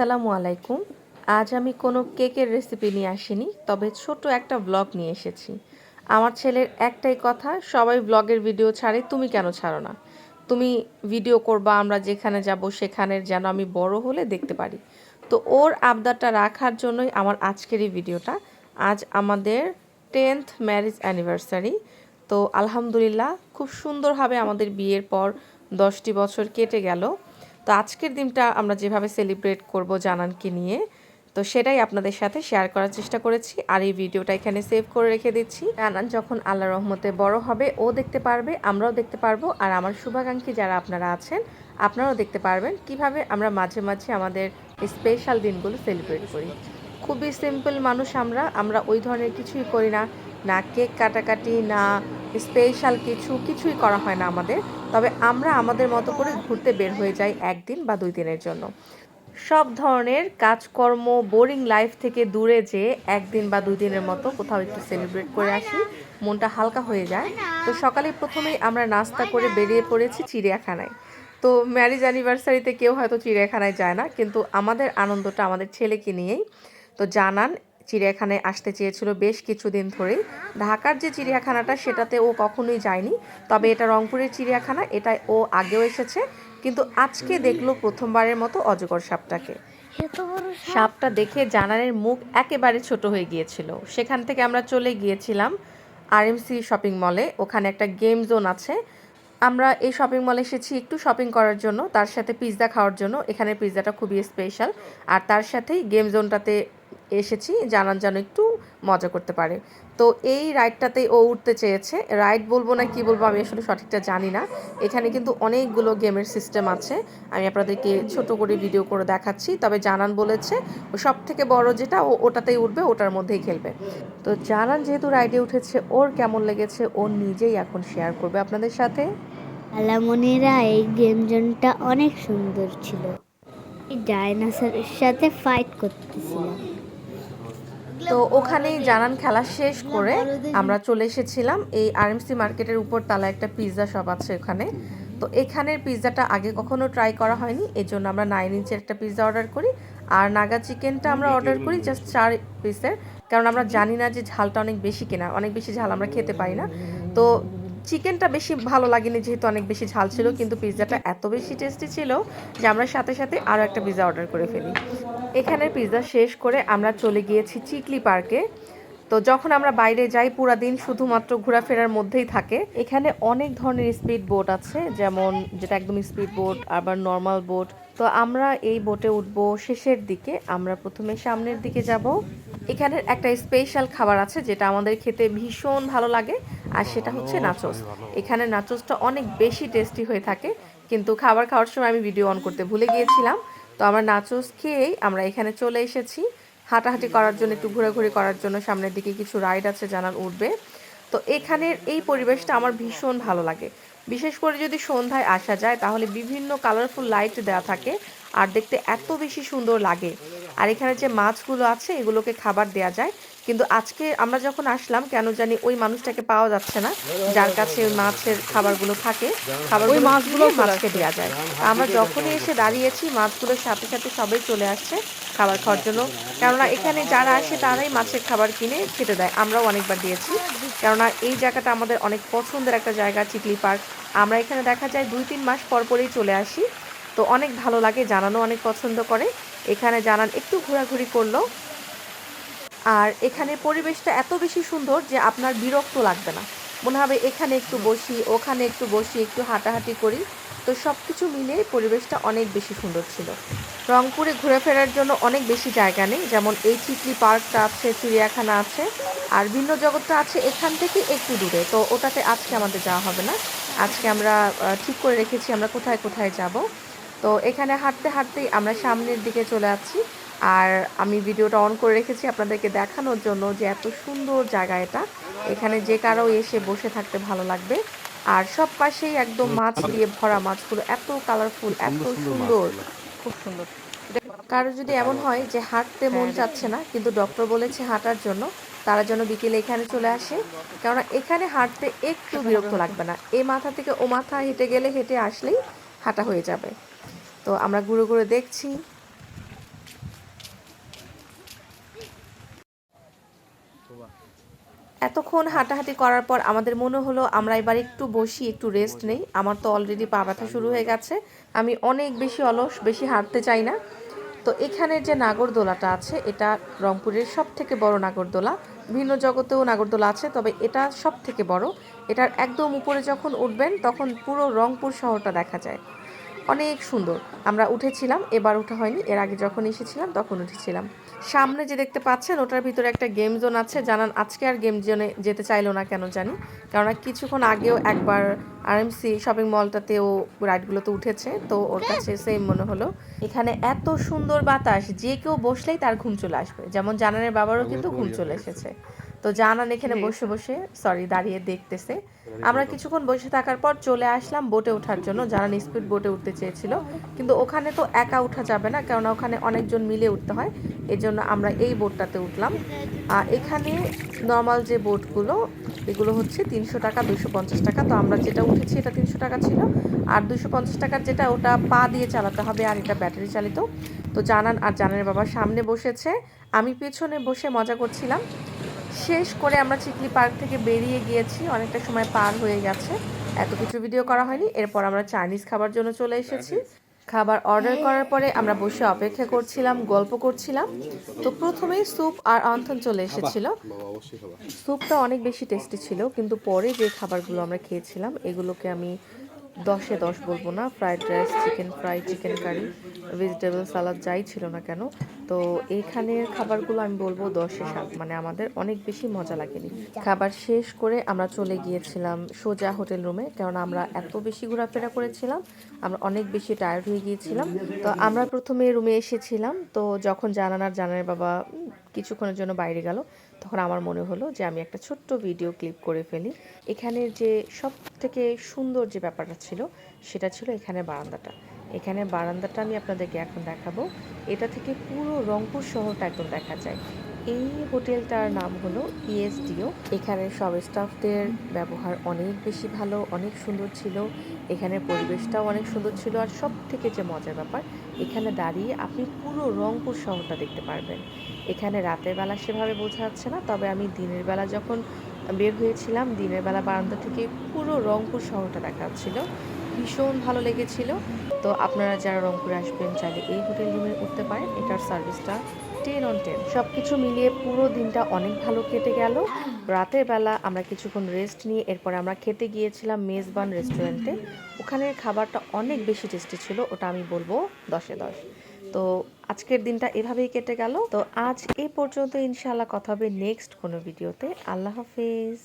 আসসালামু আলাইকুম। আজ আমি কোনো কেকের রেসিপি নিয়ে আসিনি, তবে ছোট একটা ব্লগ নিয়ে এসেছি। আমার ছেলের একটাই কথা, সবাই ব্লগের ভিডিও ছাড়ে, তুমি কেন ছাড়ো না? তুমি ভিডিও করবা, আমরা যেখানে যাব সেখানের যেন আমি বড় হলে দেখতে পারি। তো ওর আবদারটা রাখার জন্যই আমার আজকের এই ভিডিওটা আজ আমাদের টেন্থ ম্যারেজ অ্যানিভার্সারি তো আলহামদুলিল্লাহ, খুব সুন্দরভাবে আমাদের বিয়ের পর দশটি বছর কেটে গেল। তো আজকের দিনটা আমরা যেভাবে সেলিব্রেট করব জানানকে নিয়ে, তো সেটাই আপনাদের সাথে শেয়ার করার চেষ্টা করেছি। আর এই ভিডিওটা এখানে সেভ করে রেখে দিচ্ছি। জানান যখন আল্লাহ রহমতে বড় হবে, ও দেখতে পারবে, আমরাও দেখতে পারব। আর আমার শুভাকাঙ্ক্ষী যারা আপনারা আছেন, আপনারাও দেখতে পারবেন কীভাবে আমরা মাঝে মাঝে আমাদের স্পেশাল দিনগুলো সেলিব্রেট করি। খুবই সিম্পল মানুষ আমরা আমরা ওই ধরনের কিছুই করি না। না কেক কাটাকাটি, না স্পেশাল কিছু, কিছুই করা হয় না আমাদের। তবে আমরা আমাদের মতো করে ঘুরতে বের হয়ে যাই একদিন বা দুই দিনের জন্য। সব ধরনের কাজকর্ম বোরিং লাইফ থেকে দূরে যে একদিন বা দুই দিনের মতো কোথাও একটু সেলিব্রেট করে আসি। মনটা হালকা হয়ে যায়। তো সকালে প্রথমেই আমরা নাস্তা করে বেরিয়ে পড়েছি চিড়িয়াখানায়। তো ম্যারেজ অ্যানিভার্সারিতে কেউ হয়তো চিড়িয়াখানায় যায় না, কিন্তু আমাদের আনন্দটা আমাদের ছেলেকে নিয়েই। তো জানান চিড়িয়াখানায় আসতে চেয়েছিল বেশ কিছুদিন ধরেই ঢাকার যে চিড়িয়াখানাটা, সেটাতে ও কখনোই যায়নি। তবে এটা রংপুরের চিড়িয়াখানা, এটাই ও আগেও এসেছে, কিন্তু আজকে দেখল প্রথমবারের মতো অজগর সাপটাকে। সাপটা দেখে জানানের মুখ একেবারে ছোট হয়ে গিয়েছিল। সেখান থেকে আমরা চলে গিয়েছিলাম আরএমসি শপিং মলে। ওখানে একটা গেম জোন আছে। আমরা এই শপিং মলে এসেছি একটু শপিং করার জন্য, তার সাথে পিৎজা খাওয়ার জন্য। এখানে পিৎজাটা খুবই স্পেশাল। আর তার সাথেই গেম জোনটাতে এসেছি, জানান যেন একটু মজা করতে পারে। তো এই রাইডটাতেই ও উঠতে চেয়েছে। রাইড বলব না কি বলব, আমি আসলে সঠিকটা জানি না। এখানে কিন্তু অনেকগুলো গেমের সিস্টেম আছে। আমি আপনাদেরকে ছোট করে ভিডিও করে দেখাচ্ছি, তবে জানান বলেছে ও সব থেকে বড় যেটা ও ওটাতেই উঠবে, ওটার মধ্যেই খেলবে। তো জানান যেহেতু রাইডে উঠেছে, ওর কেমন লেগেছে, ও নিজেই এখন শেয়ার করবে আপনাদের সাথে। আলামনিরা, এই গেম জোনটা অনেক সুন্দর ছিল। ডাইনোসরের সাথে ফাইট করতেছিলাম। তো ওখানেই জানান খেলা শেষ করে আমরা চলে এসেছিলাম। এই আরএমসি মার্কেটের উপর তালা একটা পিৎজা শপ আছে ওখানে। তো এখানের পিৎজাটা আগে কখনো ট্রাই করা হয়নি এই জন্য আমরা নাইন ইঞ্চের একটা পিৎজা অর্ডার করি। আর নাগা চিকেনটা আমরা অর্ডার করি জাস্ট চার পিসের কারণ আমরা জানি না যে ঝালটা অনেক বেশি কেনা অনেক বেশি ঝাল আমরা খেতে পারি না। তো চিকেনটা বেশি ভালো লাগেনি যেহেতু অনেক বেশি ঝাল ছিল কিন্তু পিৎজাটা এত বেশি টেস্টি ছিল যে আমরা সাথে সাথে আরও একটা পিৎজা অর্ডার করে ফেলি। এখানে পিৎজা শেষ করে আমরা চলে গিয়েছি চিকলি পার্কে তো যখন আমরা বাইরে যাই পুরা দিন শুধুমাত্র ঘোরাফেরার মধ্যেই থাকে। এখানে অনেক ধরনের স্পিড বোট আছে যেমন যেটা একদম স্পিড বোট আবার নর্মাল বোট তো আমরা এই বোটে উঠবো শেষের দিকে আমরা প্রথমে সামনের দিকে যাব। এখানের একটা স্পেশাল খাবার আছে যেটা আমাদের খেতে ভীষণ ভালো লাগে। আর সেটা হচ্ছে নাচোস এখানে নাচোসটা অনেক বেশি টেস্টি হয়ে থাকে কিন্তু খাবার খাওয়ার সময় আমি ভিডিও অন করতে ভুলে গিয়েছিলাম। তো আমরা নাচোস খেয়েই আমরা এখানে চলে এসেছি। হাঁটাহাঁটি করার জন্য একটু ঘোরাঘুরি করার জন্য সামনের দিকে কিছু রাইড আছে জানার উঠবে। তো এখানের এই পরিবেশটা আমার ভীষণ ভালো লাগে। বিশেষ করে যদি সন্ধ্যায় আসা যায় তাহলে বিভিন্ন কালারফুল লাইট দেওয়া থাকে আর দেখতে এত বেশি সুন্দর লাগে। আর এখানে যে মাছগুলো আছে এগুলোকে খাবার দেওয়া যায়। কিন্তু আজকে আমরা যখন আসলাম কেন জানি ওই মানুষটাকে পাওয়া যাচ্ছে না যার কাছে ওই মাছের খাবারগুলো থাকে। খাবার ওই মাছগুলো মাছকে দেওয়া যায়। আমরা যখনই এসে দাঁড়িয়েছি মাছগুলোর সাথে সাথে সবাই চলে আসছে খাবার খাওয়ার জন্য। কেননা এখানে যারা আসে তারাই মাছের খাবার কিনে খেতে দেয়। আমরাও অনেকবার দিয়েছি। কেননা এই জায়গাটা আমাদের অনেক পছন্দের একটা জায়গা চিকলি পার্ক। আমরা এখানে দেখা যায় দুই তিন মাস পর পরেই চলে আসি। তো অনেক ভালো লাগে জানানো অনেক পছন্দ করে। এখানে জানান, একটু ঘোরাঘুরি করল। আর এখানে পরিবেশটা এত বেশি সুন্দর যে আপনার বিরক্ত লাগবে না। মনে হবে এখানে একটু বসি, ওখানে একটু বসি, একটু হাঁটাহাঁটি করি। তো সব কিছু মিলে পরিবেশটা অনেক বেশি সুন্দর ছিল। রংপুরে ঘুরে ফেরার জন্য অনেক বেশি জায়গা নেই, যেমন এই চিকলি পার্কটা আছে, চিড়িয়াখানা আছে, আর ভিন্ন জগৎটা আছে এখান থেকে একটু দূরে। তো ওটাতে আজকে আমাদের যাওয়া হবে না। আজকে আমরা ঠিক করে রেখেছি আমরা কোথায় কোথায় যাব। তো এখানে হাঁটতে হাঁটতেই আমরা সামনের দিকে চলে যাচ্ছি। আর আমি ভিডিওটা অন করে রেখেছি আপনাদেরকে দেখানোর জন্য যে এত সুন্দর জায়গা এটা। এখানে যে কারও এসে বসে থাকতে ভালো লাগবে। আর সব পাশেই একদম মাছ দিয়ে ভরা মাছগুলো এত কালারফুল এত সুন্দর খুব সুন্দর। কারও যদি এমন হয় যে হাঁটতে মন চাচ্ছে না কিন্তু ডক্টর বলেছে হাঁটার জন্য তারা যেন বিকেলে এখানে চলে আসে। কেননা এখানে হাঁটতে একটু বিরক্ত। লাগবে না। এ মাথা থেকে ও মাথা হেঁটে গেলে হেঁটে আসলেই হাঁটা হয়ে যাবে। তো আমরা ঘুরে ঘুরে দেখছি। এতক্ষণ হাঁটাহাঁটি করার পর আমাদের মনে হলো, আমরা এবার একটু বসি, একটু রেস্ট নেই। আমার তো অলরেডি পা ব্যথা শুরু হয়ে গেছে। আমি অনেক বেশি অলস, বেশি হাঁটতে চাই না। তো এখানের যে নাগরদোলাটা আছে, এটা রংপুরের সব থেকে বড় নাগরদোলা। ভিন্ন জগতেও নাগরদোলা আছে, তবে এটা সব থেকে বড়। এটার একদম উপরে যখন উঠবেন, তখন পুরো রংপুর শহরটা দেখা যায়। অনেক সুন্দর। আমরা উঠেছিলাম এবার ওঠা হয়নি এর আগে যখন এসেছিলাম তখন উঠেছিলাম। সামনে যে দেখতে পাচ্ছেন ওটার ভিতরে একটা গেম জোন আছে। জানান আজকে আর গেম জোনে যেতে চাইলো না কেন জানি। কেননা কিছুক্ষণ আগেও একবার আরএমসি শপিং মলটাতেও রাইডগুলোতে উঠেছে তো ওর কাছে সেম মনে হলো। এখানে এত সুন্দর বাতাস যে কেউ বসলেই তার ঘুম চলে আসবে। যেমন জানানের বাবারও কিন্তু ঘুম চলে এসেছে। তো জানান এখানে বসে বসে সরি দাঁড়িয়ে দেখতেছে। আমরা কিছুক্ষণ বসে থাকার পর চলে আসলাম বোটে ওঠার জন্য। জানান স্পিড বোটে উঠতে চেয়েছিল। কিন্তু ওখানে তো একা ওঠা যাবে না কেননা ওখানে অনেকজন মিলে উঠতে হয়। এজন্য আমরা এই বোটটাতে উঠলাম। আর এখানে নর্মাল যে বোটগুলো এগুলো হচ্ছে তিনশো টাকা দুশো পঞ্চাশ টাকা। তো আমরা যেটা উঠেছি এটা তিনশো টাকা ছিল। আর দুশো পঞ্চাশ টাকার যেটা ওটা পা দিয়ে চালাতে হবে আর এটা ব্যাটারি চালিত। তো জানান আর জানানের বাবা সামনে বসেছে। আমি পেছনে বসে মজা করছিলাম। শেষ করে আমরা চিকলি পার্ক থেকে বেরিয়ে গিয়েছি। অনেকটা সময় পার হয়ে গেছে। এত কিছু ভিডিও করা হয়নি। এরপর আমরা চাইনিজ খাবার জন্য চলে এসেছি। খাবার অর্ডার করার পরে আমরা বসে অপেক্ষা করছিলাম গল্প করছিলাম। তো প্রথমেই স্যুপ আর অন্থন চলে এসেছিল। স্যুপটা অনেক বেশি টেস্টি ছিল কিন্তু পরে যে খাবারগুলো আমরা খেয়েছিলাম এগুলোকে আমি দশে দশ বলব না। Fried rice chicken fry chicken curry vegetable salad যাই ছিল না কেন। তো এইখানের খাবারগুলো আমি বলব দশে সাত মানে আমাদের অনেক বেশি মজা লাগেনি। খাবার শেষ করে আমরা চলে গিয়েছিলাম সোজা হোটেল রুমে, কেননা আমরা এত বেশি ঘোরাফেরা করেছিলাম, আমরা অনেক বেশি টায়ার্ড হয়ে গিয়েছিলাম। তো আমরা প্রথমে রুমে এসেছিলাম, তো যখন জানানার জানার বাবা কিছুক্ষণের জন্য বাইরে গেল, তখন আমার মনে হলো যে আমি একটা ছোট্ট ভিডিও ক্লিপ করে ফেলি। এখানের যে সব থেকে সুন্দর যে ব্যাপারটা ছিল, সেটা ছিল এখানে বারান্দাটা। এখানে বারান্দাটা আমি আপনাদেরকে এখন দেখাবো। এটা থেকে পুরো রংপুর শহরটা একদম দেখা যায়। এই হোটেলটার নাম হলো ইএসডিও। এখানে সব স্টাফদের ব্যবহার অনেক বেশি ভালো, অনেক সুন্দর ছিল। এখানে পরিবেশটাও অনেক সুন্দর ছিল আর সব থেকে যে মজার ব্যাপার, এখানে দাঁড়িয়ে আপনি পুরো রংপুর শহরটা দেখতে পারবেন। এখানে রাতের বেলা সেভাবে বোঝা যাচ্ছে না, তবে আমি দিনের বেলা যখন বের হয়েছিলাম, দিনের বেলা বারান্দা থেকে পুরো রংপুর শহরটা দেখা যাচ্ছিল। ভীষণ ভালো লেগেছিল। তো আপনারা যারা রংপুরে আসবেন, চাইলে এই হোটেল রুমে উঠতে পারেন। এটার সার্ভিসটা টেন অন টেন সব কিছু মিলিয়ে পুরো দিনটা অনেক ভালো কেটে গেল। রাতের বেলা আমরা কিছুক্ষণ রেস্ট নিয়ে এরপরে আমরা খেতে গিয়েছিলাম মেজবান রেস্টুরেন্টে ওখানের খাবারটা অনেক বেশি টেস্টি ছিল, ওটা আমি বলব দশে দশ। তো আজকের দিনটা এভাবেই কেটে গেল। তো আজ এই পর্যন্ত ইনশাআল্লাহ কথা হবে নেক্সট কোনো ভিডিওতে আল্লাহ হাফেজ।